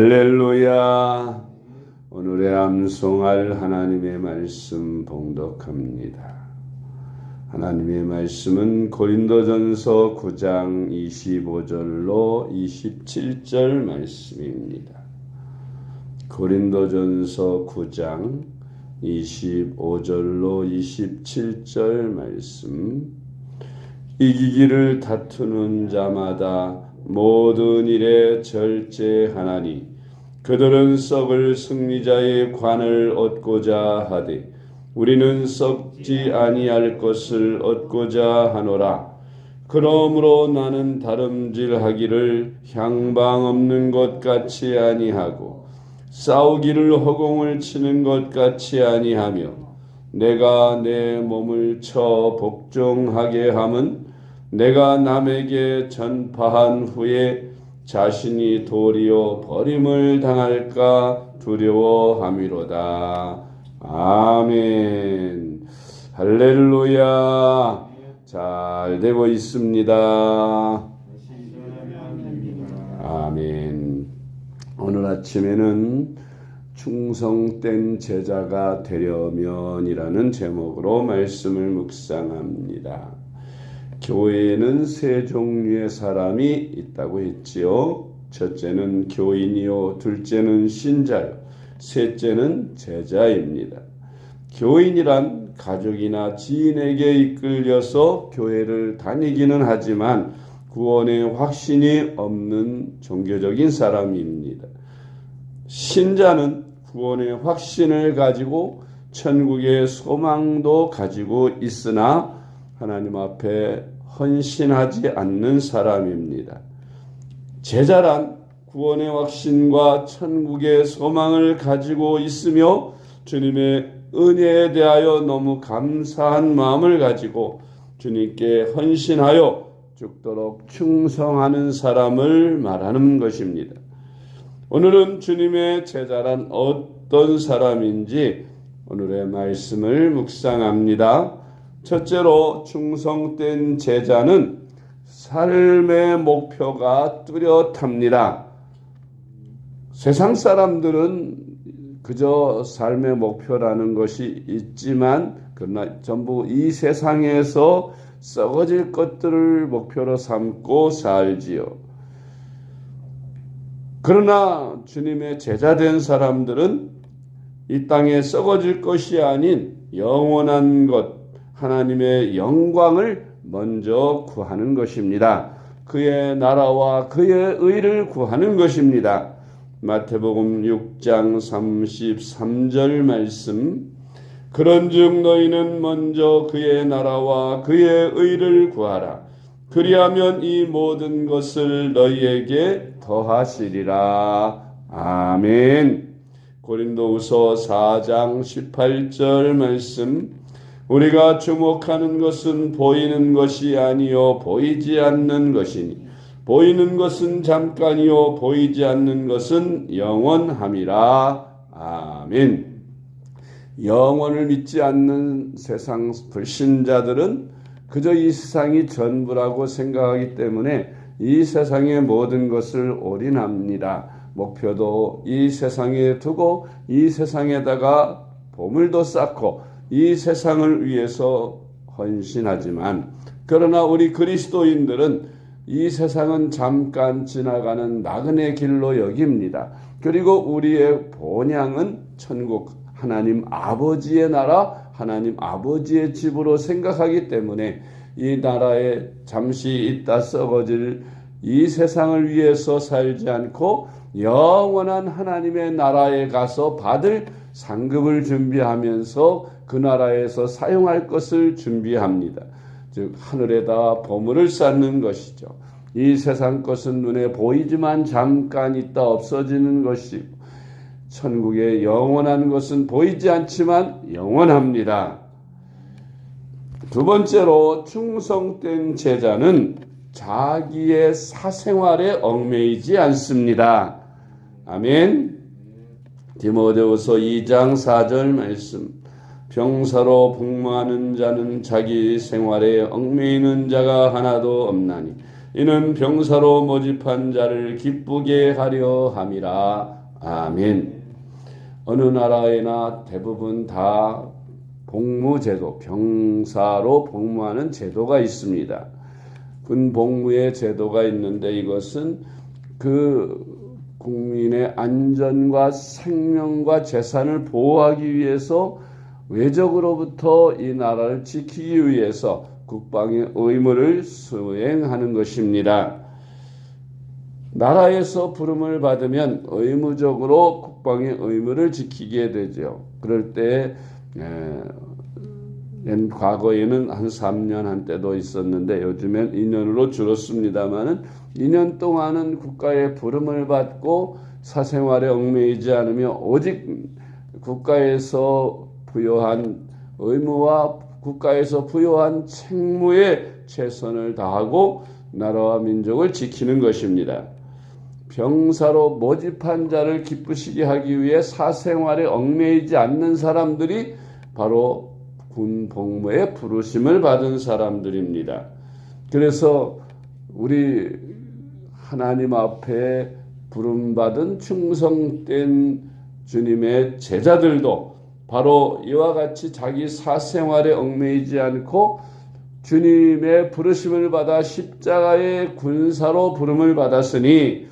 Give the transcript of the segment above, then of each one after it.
할렐루야. 오늘의 암송할 하나님의 말씀 봉독합니다. 하나님의 말씀은 고린도전서 9장 25절로 27절 말씀입니다. 고린도전서 9장 25절로 27절 말씀 이기기를 다투는 자마다 모든 일에 절제하나니 그들은 썩을 승리자의 관을 얻고자 하되 우리는 썩지 아니할 것을 얻고자 하노라. 그러므로 나는 다름질하기를 향방 없는 것 같이 아니하고 싸우기를 허공을 치는 것 같이 아니하며 내가 내 몸을 쳐 복종하게 함은 내가 남에게 전파한 후에 자신이 도리어 버림을 당할까 두려워함이로다. 아멘. 할렐루야. 잘 되고 있습니다. 아멘. 오늘 아침에는 충성된 제자가 되려면이라는 제목으로 말씀을 묵상합니다. 교회에는 세 종류의 사람이 있다고 했지요. 첫째는 교인이요, 둘째는 신자요, 셋째는 제자입니다. 교인이란 가족이나 지인에게 이끌려서 교회를 다니기는 하지만 구원의 확신이 없는 종교적인 사람입니다. 신자는 구원의 확신을 가지고 천국의 소망도 가지고 있으나 하나님 앞에 헌신하지 않는 사람입니다. 제자란 구원의 확신과 천국의 소망을 가지고 있으며 주님의 은혜에 대하여 너무 감사한 마음을 가지고 주님께 헌신하여 죽도록 충성하는 사람을 말하는 것입니다. 오늘은 주님의 제자란 어떤 사람인지 오늘의 말씀을 묵상합니다. 첫째로 충성된 제자는 삶의 목표가 뚜렷합니다. 세상 사람들은 그저 삶의 목표라는 것이 있지만 그러나 전부 이 세상에서 썩어질 것들을 목표로 삼고 살지요. 그러나 주님의 제자된 사람들은 이 땅에 썩어질 것이 아닌 영원한 것, 하나님의 영광을 먼저 구하는 것입니다. 그의 나라와 그의 의를 구하는 것입니다. 마태복음 6장 33절 말씀. 그런즉 너희는 먼저 그의 나라와 그의 의를 구하라. 그리하면 이 모든 것을 너희에게 더하시리라. 아멘. 고린도후서 4장 18절 말씀 우리가 주목하는 것은 보이는 것이 아니요 보이지 않는 것이니 보이는 것은 잠깐이요 보이지 않는 것은 영원함이라 아멘. 영원을 믿지 않는 세상 불신자들은 그저 이 세상이 전부라고 생각하기 때문에 이 세상의 모든 것을 올인합니다. 목표도 이 세상에 두고 이 세상에다가 보물도 쌓고 이 세상을 위해서 헌신하지만 그러나 우리 그리스도인들은 이 세상은 잠깐 지나가는 나그네 길로 여깁니다. 그리고 우리의 본향은 천국 하나님 아버지의 나라 하나님 아버지의 집으로 생각하기 때문에 이 나라에 잠시 있다 썩어질 이 세상을 위해서 살지 않고 영원한 하나님의 나라에 가서 받을 상급을 준비하면서 그 나라에서 사용할 것을 준비합니다. 즉 하늘에다 보물을 쌓는 것이죠. 이 세상 것은 눈에 보이지만 잠깐 있다 없어지는 것이고 천국의 영원한 것은 보이지 않지만 영원합니다. 두 번째로 충성된 제자는 자기의 사생활에 얽매이지 않습니다. 아멘. 디모데후서 2장 4절 말씀. 병사로 복무하는 자는 자기 생활에 얽매이는 자가 하나도 없나니 이는 병사로 모집한 자를 기쁘게 하려 함이라. 아멘. 어느 나라에나 대부분 다 복무제도, 병사로 복무하는 제도가 있습니다. 군 복무의 제도가 있는데 이것은 그 국민의 안전과 생명과 재산을 보호하기 위해서 외적으로부터 이 나라를 지키기 위해서 국방의 의무를 수행하는 것입니다. 나라에서 부름을 받으면 의무적으로 국방의 의무를 지키게 되죠. 그럴 때 에, 옛 과거에는 한 3년 한때도 있었는데 요즘엔 2년으로 줄었습니다만은 2년 동안은 국가의 부름을 받고 사생활에 얽매이지 않으며 오직 국가에서 부여한 의무와 국가에서 부여한 책무에 최선을 다하고 나라와 민족을 지키는 것입니다. 병사로 모집한 자를 기쁘시게 하기 위해 사생활에 얽매이지 않는 사람들이 바로 군 복무에 부르심을 받은 사람들입니다. 그래서 우리 하나님 앞에 부름받은 충성된 주님의 제자들도 바로 이와 같이 자기 사생활에 얽매이지 않고 주님의 부르심을 받아 십자가의 군사로 부름을 받았으니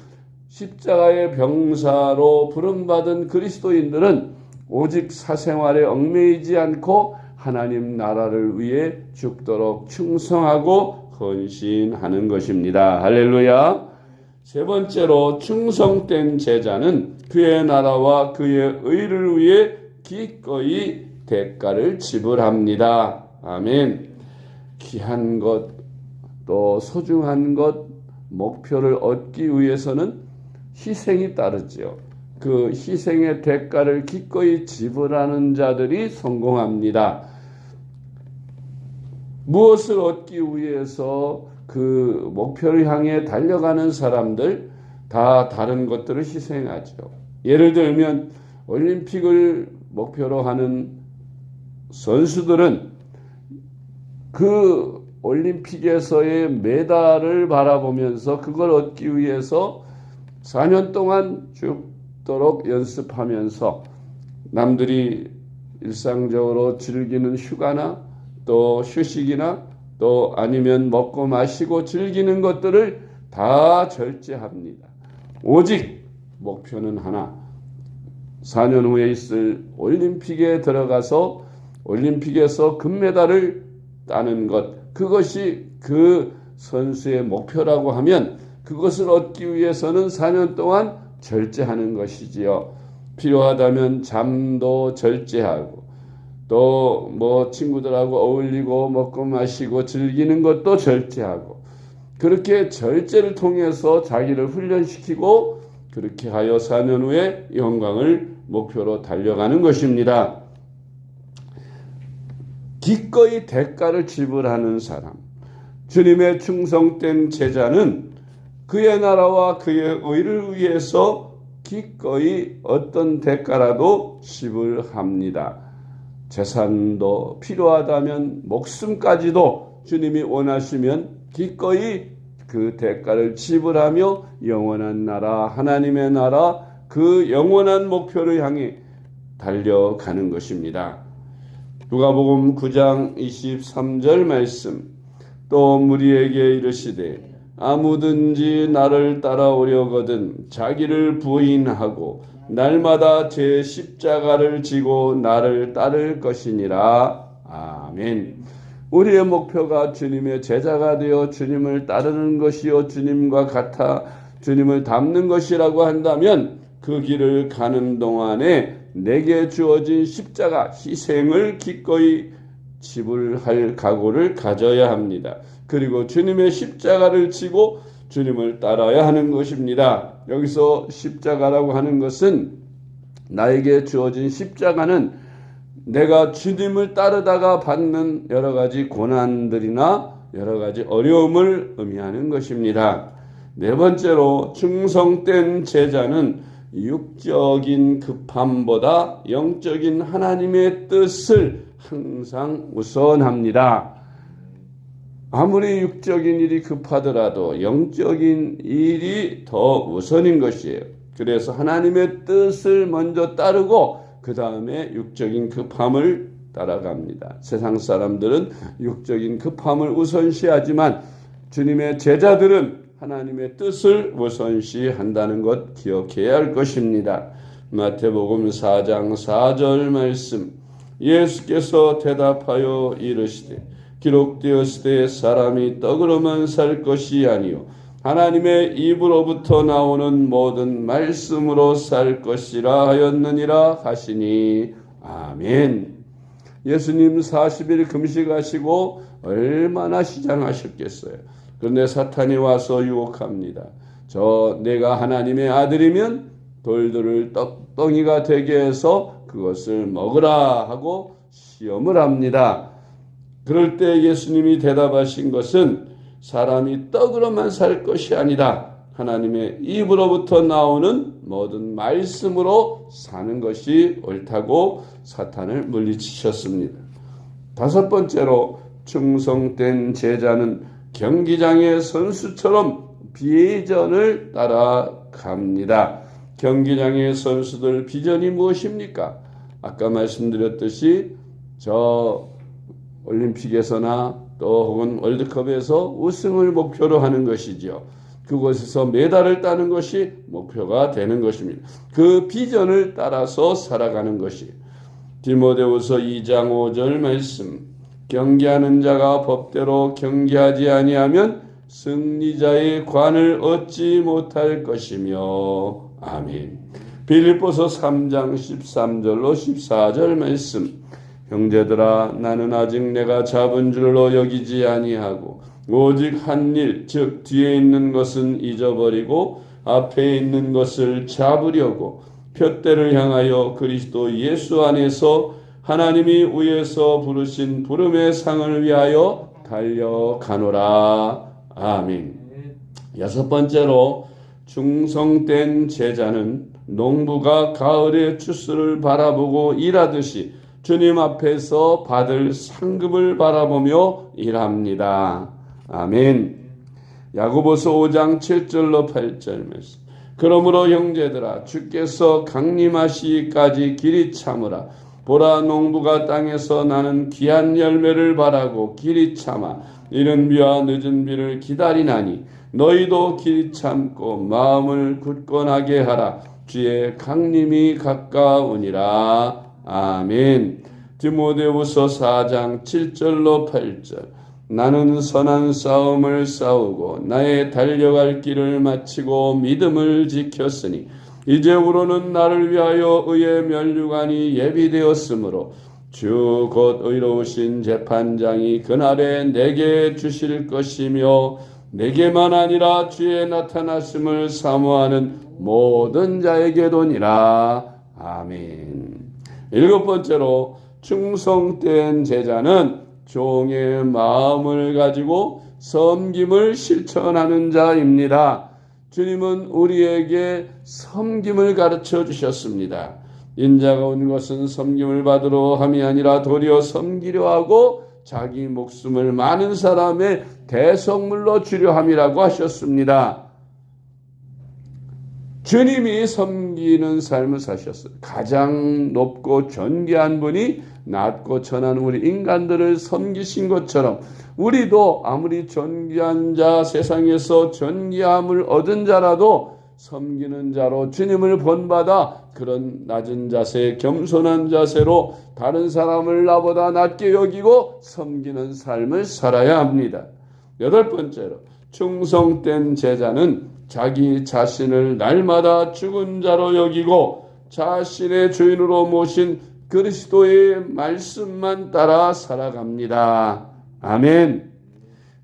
십자가의 병사로 부름받은 그리스도인들은 오직 사생활에 얽매이지 않고 하나님 나라를 위해 죽도록 충성하고 헌신하는 것입니다. 할렐루야. 세 번째로 충성된 제자는 그의 나라와 그의 의를 위해 기꺼이 대가를 지불합니다. 아멘. 귀한 것, 또 소중한 것, 목표를 얻기 위해서는 희생이 따르죠. 그 희생의 대가를 기꺼이 지불하는 자들이 성공합니다. 무엇을 얻기 위해서 그 목표를 향해 달려가는 사람들 다 다른 것들을 희생하죠. 예를 들면 올림픽을 목표로 하는 선수들은 그 올림픽에서의 메달을 바라보면서 그걸 얻기 위해서 4년 동안 죽도록 연습하면서 남들이 일상적으로 즐기는 휴가나 또 휴식이나 또 아니면 먹고 마시고 즐기는 것들을 다 절제합니다. 오직 목표는 하나. 4년 후에 있을 올림픽에 들어가서 올림픽에서 금메달을 따는 것. 그것이 그 선수의 목표라고 하면 그것을 얻기 위해서는 4년 동안 절제하는 것이지요. 필요하다면 잠도 절제하고 또 뭐 친구들하고 어울리고 먹고 마시고 즐기는 것도 절제하고 그렇게 절제를 통해서 자기를 훈련시키고 그렇게 하여 4년 후에 영광을 목표로 달려가는 것입니다. 기꺼이 대가를 지불하는 사람, 주님의 충성된 제자는 그의 나라와 그의 의를 위해서 기꺼이 어떤 대가라도 지불합니다. 재산도 필요하다면 목숨까지도 주님이 원하시면 기꺼이 그 대가를 지불하며 영원한 나라, 하나님의 나라, 그 영원한 목표를 향해 달려가는 것입니다. 누가복음 9장 23절 말씀 또 무리에게 이르시되 아무든지 나를 따라오려거든 자기를 부인하고 날마다 제 십자가를 지고 나를 따를 것이니라. 아멘. 우리의 목표가 주님의 제자가 되어 주님을 따르는 것이요 주님과 같아 주님을 닮는 것이라고 한다면 그 길을 가는 동안에 내게 주어진 십자가 희생을 기꺼이 지불할 각오를 가져야 합니다. 그리고 주님의 십자가를 지고 주님을 따라야 하는 것입니다. 여기서 십자가라고 하는 것은 나에게 주어진 십자가는 내가 주님을 따르다가 받는 여러 가지 고난들이나 여러 가지 어려움을 의미하는 것입니다. 네 번째로 충성된 제자는 육적인 급함보다 영적인 하나님의 뜻을 항상 우선합니다. 아무리 육적인 일이 급하더라도 영적인 일이 더 우선인 것이에요. 그래서 하나님의 뜻을 먼저 따르고 그 다음에 육적인 급함을 따라갑니다. 세상 사람들은 육적인 급함을 우선시하지만 주님의 제자들은 하나님의 뜻을 우선시한다는 것 기억해야 할 것입니다. 마태복음 4장 4절 말씀 예수께서 대답하여 이르시되 기록되었을 때 사람이 떡으로만 살 것이 아니요 하나님의 입으로부터 나오는 모든 말씀으로 살 것이라 하였느니라 하시니 아멘. 예수님 40일 금식하시고 얼마나 시장하셨겠어요. 그런데 사탄이 와서 유혹합니다. 저 내가 하나님의 아들이면 돌들을 떡덩이가 되게 해서 그것을 먹으라 하고 시험을 합니다. 그럴 때 예수님이 대답하신 것은 사람이 떡으로만 살 것이 아니다. 하나님의 입으로부터 나오는 모든 말씀으로 사는 것이 옳다고 사탄을 물리치셨습니다. 다섯 번째로 충성된 제자는 경기장의 선수처럼 비전을 따라갑니다. 경기장의 선수들 비전이 무엇입니까? 아까 말씀드렸듯이 저 올림픽에서나 또 혹은 월드컵에서 우승을 목표로 하는 것이죠. 그곳에서 메달을 따는 것이 목표가 되는 것입니다. 그 비전을 따라서 살아가는 것이 디모데후서 2장 5절 말씀 경기하는 자가 법대로 경기하지 아니하면 승리자의 관을 얻지 못할 것이며 아멘. 빌립보서 3장 13절로 14절 말씀 형제들아 나는 아직 내가 잡은 줄로 여기지 아니하고 오직 한 일, 즉 뒤에 있는 것은 잊어버리고 앞에 있는 것을 잡으려고 표대를 향하여 그리스도 예수 안에서 하나님이 위에서 부르신 부름의 상을 위하여 달려가노라. 아멘. 여섯 번째로 중성된 제자는 농부가 가을의 추수를 바라보고 일하듯이 주님 앞에서 받을 상급을 바라보며 일합니다. 아멘. 야고보서 5장 7절로 8절 말씀. 그러므로 형제들아 주께서 강림하시기까지 길이 참으라. 보라 농부가 땅에서 나는 귀한 열매를 바라고 길이 참아 이른 비와 늦은 비를 기다리나니 너희도 길이 참고 마음을 굳건하게 하라. 주의 강림이 가까우니라. 아멘. 디모데후서 4장 7절로 8절. 나는 선한 싸움을 싸우고 나의 달려갈 길을 마치고 믿음을 지켰으니 이제후로는 나를 위하여 의의 면류관이 예비되었으므로 주 곧 의로우신 재판장이 그날에 내게 주실 것이며 내게만 아니라 주의 나타나심을 사모하는 모든 자에게도니라. 아멘. 일곱 번째로 충성된 제자는 종의 마음을 가지고 섬김을 실천하는 자입니다. 주님은 우리에게 섬김을 가르쳐 주셨습니다. 인자가 온 것은 섬김을 받으러 함이 아니라 도리어 섬기려 하고 자기 목숨을 많은 사람의 대성물로 주려 함이라고 하셨습니다. 주님이 섬기는 삶을 사셨어요. 가장 높고 존귀한 분이 낮고 천한 우리 인간들을 섬기신 것처럼 우리도 아무리 존귀한 자 세상에서 존귀함을 얻은 자라도 섬기는 자로 주님을 본받아 그런 낮은 자세, 겸손한 자세로 다른 사람을 나보다 낮게 여기고 섬기는 삶을 살아야 합니다. 여덟 번째로 충성된 제자는 자기 자신을 날마다 죽은 자로 여기고 자신의 주인으로 모신 그리스도의 말씀만 따라 살아갑니다. 아멘.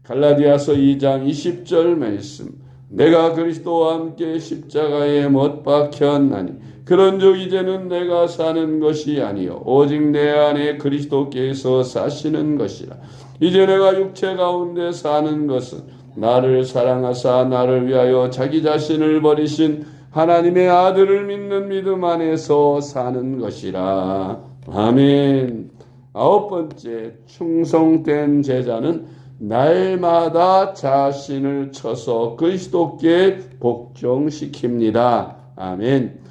갈라디아서 2장 20절 말씀. 내가 그리스도와 함께 십자가에 못 박혔나니 그런즉 이제는 내가 사는 것이 아니요 오직 내 안에 그리스도께서 사시는 것이라. 이제 내가 육체 가운데 사는 것은 나를 사랑하사 나를 위하여 자기 자신을 버리신 하나님의 아들을 믿는 믿음 안에서 사는 것이라. 아멘. 아홉 번째, 충성된 제자는 날마다 자신을 쳐서 그리스도께 복종시킵니다. 아멘.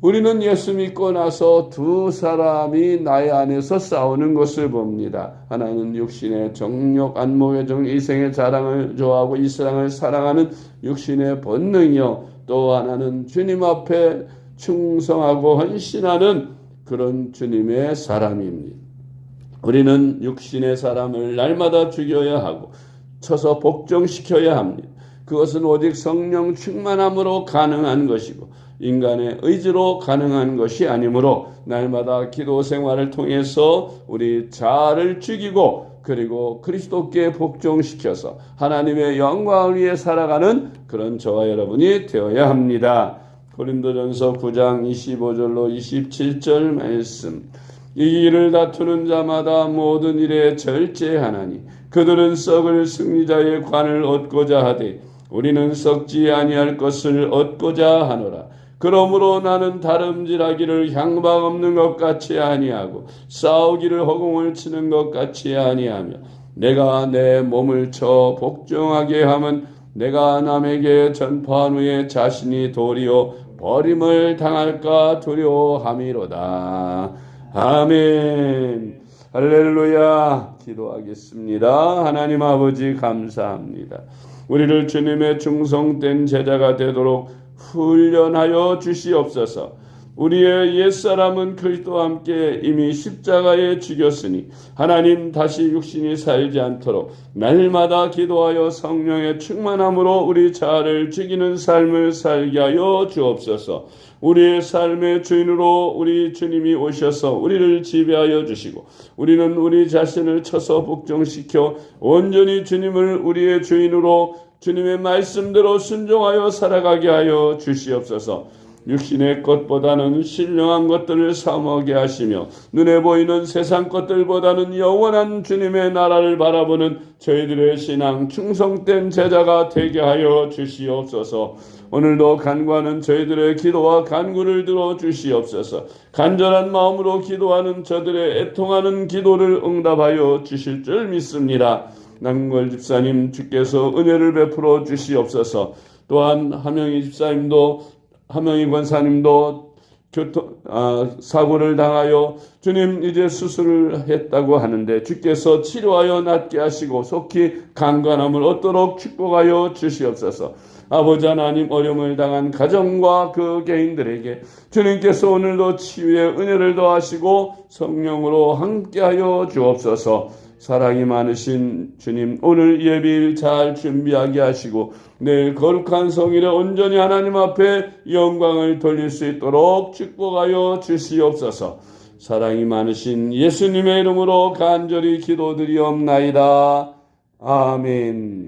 우리는 예수 믿고 나서 두 사람이 나의 안에서 싸우는 것을 봅니다. 하나는 육신의 정욕, 안목의 정, 이생의 자랑을 좋아하고 이 세상을 사랑하는 육신의 본능이요. 또 하나는 주님 앞에 충성하고 헌신하는 그런 주님의 사람입니다. 우리는 육신의 사람을 날마다 죽여야 하고 쳐서 복종시켜야 합니다. 그것은 오직 성령 충만함으로 가능한 것이고 인간의 의지로 가능한 것이 아니므로 날마다 기도 생활을 통해서 우리 자아를 죽이고 그리고 그리스도께 복종시켜서 하나님의 영광을 위해 살아가는 그런 저와 여러분이 되어야 합니다. 고린도전서 9장 25절로 27절 말씀. 이 일을 다투는 자마다 모든 일에 절제하나니 그들은 썩을 승리자의 관을 얻고자 하되 우리는 썩지 아니할 것을 얻고자 하노라. 그러므로 나는 다름질하기를 향방 없는 것 같이 아니하고 싸우기를 허공을 치는 것 같이 아니하며 내가 내 몸을 쳐 복종하게 하면 내가 남에게 전파한 후에 자신이 도리어 버림을 당할까 두려워함이로다. 아멘. 할렐루야. 기도하겠습니다. 하나님 아버지 감사합니다. 우리를 주님의 충성된 제자가 되도록 훈련하여 주시옵소서. 우리의 옛사람은 그리스도와 함께 이미 십자가에 죽였으니 하나님 다시 육신이 살지 않도록 날마다 기도하여 성령의 충만함으로 우리 자아를 죽이는 삶을 살게 하여 주옵소서. 우리의 삶의 주인으로 우리 주님이 오셔서 우리를 지배하여 주시고 우리는 우리 자신을 쳐서 복종시켜 온전히 주님을 우리의 주인으로 주님의 말씀대로 순종하여 살아가게 하여 주시옵소서. 육신의 것보다는 신령한 것들을 사모하게 하시며 눈에 보이는 세상 것들보다는 영원한 주님의 나라를 바라보는 저희들의 신앙 충성된 제자가 되게 하여 주시옵소서. 오늘도 간구하는 저희들의 기도와 간구를 들어 주시옵소서. 간절한 마음으로 기도하는 저들의 애통하는 기도를 응답하여 주실 줄 믿습니다. 남걸 집사님 주께서 은혜를 베풀어 주시옵소서. 또한 하명희 집사님도 하명희 권사님도 교통 아, 사고를 당하여 주님 이제 수술을 했다고 하는데 주께서 치료하여 낫게 하시고 속히 강건함을 얻도록 축복하여 주시옵소서. 아버지 하나님 어려움을 당한 가정과 그 개인들에게 주님께서 오늘도 치유의 은혜를 더하시고 성령으로 함께하여 주옵소서. 사랑이 많으신 주님 오늘 예비일 잘 준비하게 하시고 내일 거룩한 성일에 온전히 하나님 앞에 영광을 돌릴 수 있도록 축복하여 주시옵소서. 사랑이 많으신 예수님의 이름으로 간절히 기도드리옵나이다. 아멘.